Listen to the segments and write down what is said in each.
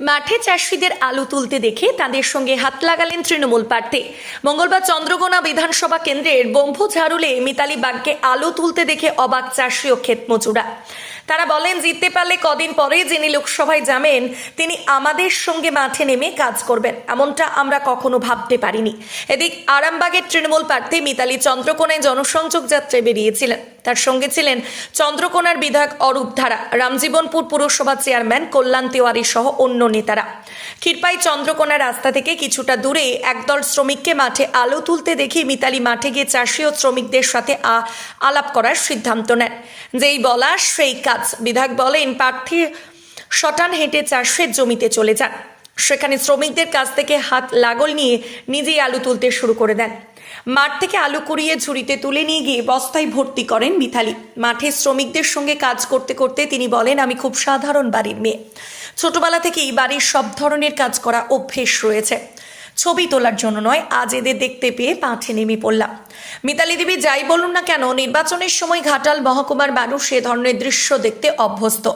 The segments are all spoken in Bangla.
মাঠে চাষিদের আলু তুলতে দেখে তাদের সঙ্গে হাত লাগালেন তৃণমূল প্রার্থী। মঙ্গলবার চন্দ্রকোনা বিধানসভা কেন্দ্রের বম্ভু ঝাড়ুলে মিতালি বাগকে আলু তুলতে দেখে অবাক চাষি ও ক্ষেতমজুরা। তারা বলেন, জিততে পারলে কদিন পরে যিনি লোকসভায় যাবেন, তিনি আমাদের সঙ্গে মাঠে নেমে কাজ করবেন। এমনটা আমরা কখনো ভাবতে পারিনি। এদিক আরামবাগের তৃণমূল প্রার্থী মিতালি চন্দ্রকোনায় জনসংযোগ যাত্রায় বেরিয়েছিলেন। তার সঙ্গে ছিলেন চন্দ্রকোনার বিধায়ক অরূপ ধারা, রামজীবনপুর পুরসভা চেয়ারম্যান কল্যাণ তিওয়ারি সহ অন্য নেতারা। ক্ষীরপাই চন্দ্রকোনা রাস্তা থেকে কিছুটা দূরে একদল শ্রমিককে মাঠে আলো তুলতে দেখে মিতালি মাঠে গিয়ে চাষি ও শ্রমিকদের সাথে আলাপ করার সিদ্ধান্ত নেন। যেই বলা সেই কাজ বিধায়ক বলেন প্রার্থী শটান হেঁটে চাষের জমিতে চলে যান। সেখানে শ্রমিকদের কাছ থেকে হাত লাগল নিয়ে নিজেই আলু তুলতে শুরু করে দেন। মাঠ থেকে আলু কুড়িয়ে ঝুড়িতে তুলে নিয়ে গিয়ে বস্তায় ভর্তি করেন মিথালি। মাঠে শ্রমিকদের সঙ্গে কাজ করতে করতে তিনি বলেন, আমি খুব সাধারণ বাড়ির মেয়ে। ছোটবেলা থেকেই বাড়ির সব ধরনের কাজ করা অভ্যেস রয়েছে। ছবি তোলার জন্য নয়, আজ এদের দেখতে পেয়ে মাঠে নেমে পড়লাম। মিতালি দেবী যাই বলুন না কেন, নির্বাচনের সময় ঘাটাল মহকুমার মানুষ সে ধরনের দৃশ্য দেখতে অভ্যস্ত।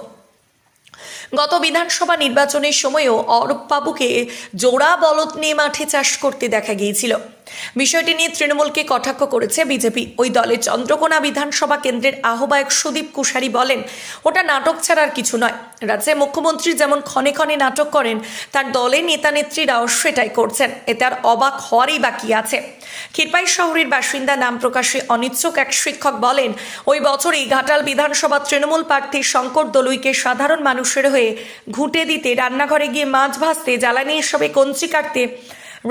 গত বিধানসভা নির্বাচনের সময়ও অরূপবাবুকে জোড়া বলদ নিয়ে মাঠে চাষ করতে দেখা গিয়েছিল। বিষয়টি নিয়ে তৃণমূলকে কটাক্ষ করেছে বিজেপি। ওই দলের চন্দ্রকোনা বিধানসভা কেন্দ্রের আহ্বায়ক সুদীপ কুশারি বলেন, ওটা নাটক ছাড়ার কিছু নয়। রাজ্যে মুখ্যমন্ত্রী যেমন ক্ষণে ক্ষণে নাটক করেন, তার দলের নেতা নেত্রীরাও সেটাই করছেন। এতে আর অবাক হওয়ারই বাকি আছে। ক্ষীরপাই শহরের বাসিন্দা নাম প্রকাশে অনিচ্ছুক এক শিক্ষক বলেন, ওই বছরই ঘাটাল বিধানসভা তৃণমূল প্রার্থী শঙ্কর দলুইকে সাধারণ মানুষের হয়ে ঘুঁটে দিতে রান্নাঘরে গিয়ে মাছ ভাজতে, জ্বালানি হিসাবে কঞ্চি কাটতে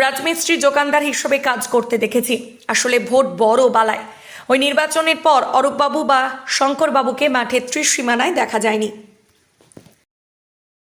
রাজমিস্ত্রি দোকানদার হিসেবে কাজ করতে দেখেছি। আসলে ভোট বড় বালায় ওই নির্বাচনের পর অরূপবাবু বা শঙ্করবাবুকে মাঠে ত্রিসীমানায় দেখা যায়নি।